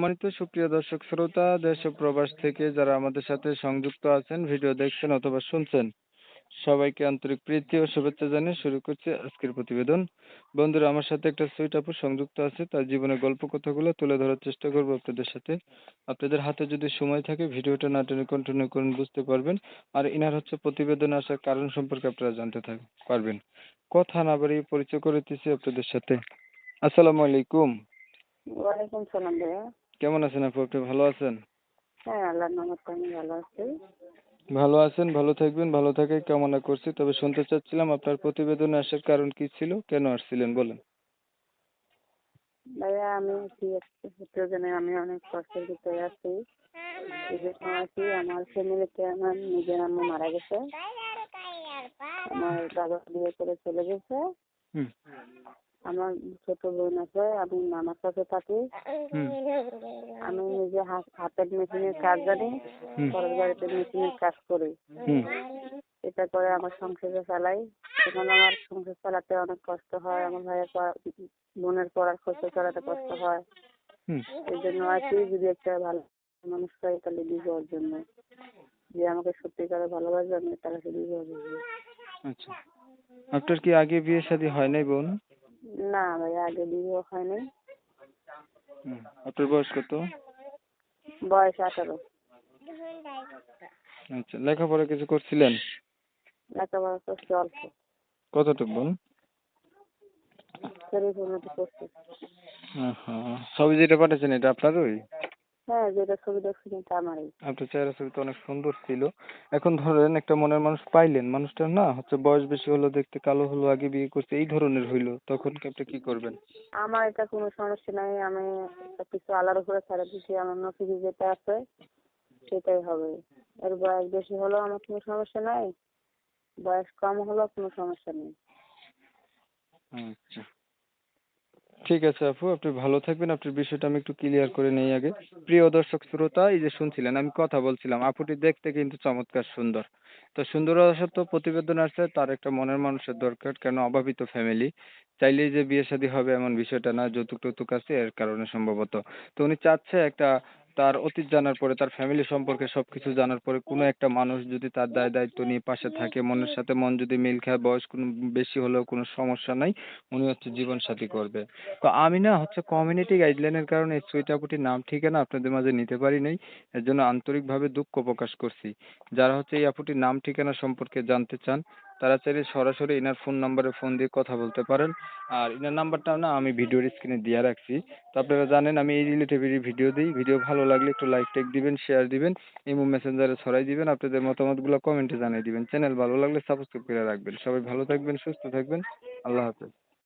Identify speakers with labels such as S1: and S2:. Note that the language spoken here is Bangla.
S1: সম্মানিত সুপ্রিয় দর্শক শ্রোতা, দেশ ও প্রবাস থেকে যারা আমাদের সাথে সংযুক্ত আছেন, ভিডিও দেখছেন অথবা শুনছেন, সবাইকে আন্তরিক প্রীতি ও শুভেচ্ছা জানিয়ে শুরু করছি আজকের প্রতিবেদন। বন্ধুরা, আমার সাথে একটা সুইট আপু সংযুক্ত আছে, তার জীবনের গল্প কথাগুলো তুলে ধরার চেষ্টা করব আপনাদের সাথে। আপনাদের হাতে যদি সময় থাকে, ভিডিওটা না টেনে কন্টিনিউ করুন, বুঝতে পারবেন। আর ইনার হচ্ছে প্রতিবেদন আসার কারণ সম্পর্কে আপনারা জানতে থাক, পারবেন। কথা না বাড়িয়ে পরিচয় করে দিচ্ছি আপনাদের সাথে। আসসালামু আলাইকুম।
S2: ওয়ালাইকুম সালাম ভাইয়া।
S1: কেমন আছেন আপু? আপনি ভালো আছেন?
S2: হ্যাঁ আল্লাহর নামত আমি ভালো আছি।
S1: ভালো আছেন ভালো থাকবেন ভালো থাকাই কামনা করছি। তবে শুনতে চাচ্ছিলাম আপনার প্রতিবেদনে আসার কারণ কি ছিল? কেন আসছিলেন বলেন।
S2: ভাইয়া আমি প্রয়োজনে আমি অনেক কষ্টের ভিতরে আছি। আছি আমার ফ্যামিলিতে আমার নিজের আম্মু মারা গেছে। আমার বাবা বিয়ে করে চলে গেছে। আমার ছোট বোন আছে আমি মামার সাথে থাকি। আমি নিজে হাত- হাতের মেশিনের কাজ জানি পরের বাড়িতে মেশিনের কাজ করি। এটা করে আমার সংসারটা চালাই। এখন আমার সংসার চালাতে অনেক কষ্ট হয় আমার ভাইয়ের পড়া বোনের পড়ার খরচা চালাতে কষ্ট হয়। এই জন্য আছি যদি একটা ভালো মানুষ পাই তাহলে দিব ওর জন্য। যে আমাকে সত্যিকারে ভালোবাসবে আমি তাকে দিব।
S1: আচ্ছা। আপনার কি আগে বিয়ে শাদী হয় নাই বোন?
S2: না ভাই আগে বিয়ে হয়নি
S1: হুম। আপনার বয়স কত?
S2: বয়স আঠারো।
S1: আচ্ছা লেখাপড়া কিছু করছিলেন?
S2: লেখাপড়া করছি অল্প।
S1: কতটুকু বোন?
S2: শরীর উন্নতি করছি।
S1: হ্যাঁ ছবি যেটা পাঠিয়েছেন এটা আপনারই?
S2: হ্যাঁ যেটা ছবি দেখছেন এটা আমারই।
S1: আপনার চেহারা ছবি তো অনেক সুন্দর ছিল। এখন ধরেন একটা মনের মানুষ পাইলেন মানুষটা না হচ্ছে বয়স বেশি হলো দেখতে কালো হলো আগে বিয়ে করছে এই ধরনের হইল। তখন কি আপনি কি করবেন?
S2: আমার এটা কোনো সমস্যা নাই আমি কিছু আল্লাহর উপরে ছেড়ে দিচ্ছি আমার নসিবে যেটা আছে সেটাই হবে। এর বয়স বেশি হলেও আমার কোনো সমস্যা নাই বয়স কম হলেও কোনো সমস্যা নেই।
S1: আচ্ছা। ঠিক আছে আপু, আপনি ভালো থাকবেন। আপনার বিষয়টা আমি একটু ক্লিয়ার করে নেই আগে। প্রিয় দর্শক, শ্রোতা, এই যে শুনছিলেন, আমি কথা বলছিলাম। আপুটি দেখতে কিন্তু চমৎকার সুন্দর। তো সুন্দর সত্ত্বেও প্রতিবেদন আসছে তার একটা মনের মানুষের দরকার, কেন অভাবিত ফ্যামিলি চাইলেই যে বিয়ে শাদী হবে এমন বিষয়টা না যৌতুক টৌতুক আছে, এর কারণে সম্ভবত। তো উনি চাচ্ছে একটা তার অতীত জানার পরে, তার ফ্যামিলি সম্পর্কে সবকিছু জানার পরে, কোনো একটা মানুষ যদি তার দায় দায়িত্ব নিয়ে পাশে থাকে, মনের সাথে মন যদি মিল খায়, বয়স কোনো বেশি হলেও কোনো সমস্যা নাই উনি হচ্ছে জীবন সাথী করবে। তো আমি না হচ্ছে কমিউনিটি গাইডলাইনের কারণে এই সুইটাপুটির নাম ঠিকানা আপনাদের মাঝে নিতে পারি নাই, এর জন্য আন্তরিকভাবে দুঃখ প্রকাশ করছি। যারা হচ্ছে এই আপুটির নাম ঠিকানা সম্পর্কে জানতে চান তারা চাইলে সরাসরি এনার ফোন নাম্বারে ফোন দিয়ে কথা বলতে পারেন। আর এনার নাম্বারটাও না আমি ভিডিওর স্ক্রিনে দিয়ে রাখছি। তো আপনারা জানেন, আমি এই রিলেটিভেরই ভিডিও দিই। ভিডিও ভালো লাগলে একটু লাইক টাইক দিবেন শেয়ার দিবেন, ইমো মেসেঞ্জারে ছড়াই দিবেন, আপনাদের মতামতগুলো কমেন্টে জানিয়ে দিবেন। চ্যানেল ভালো লাগলে সাবস্ক্রাইব করে রাখবেন। সবাই ভালো থাকবেন, সুস্থ থাকবেন। আল্লাহ হাফেজ।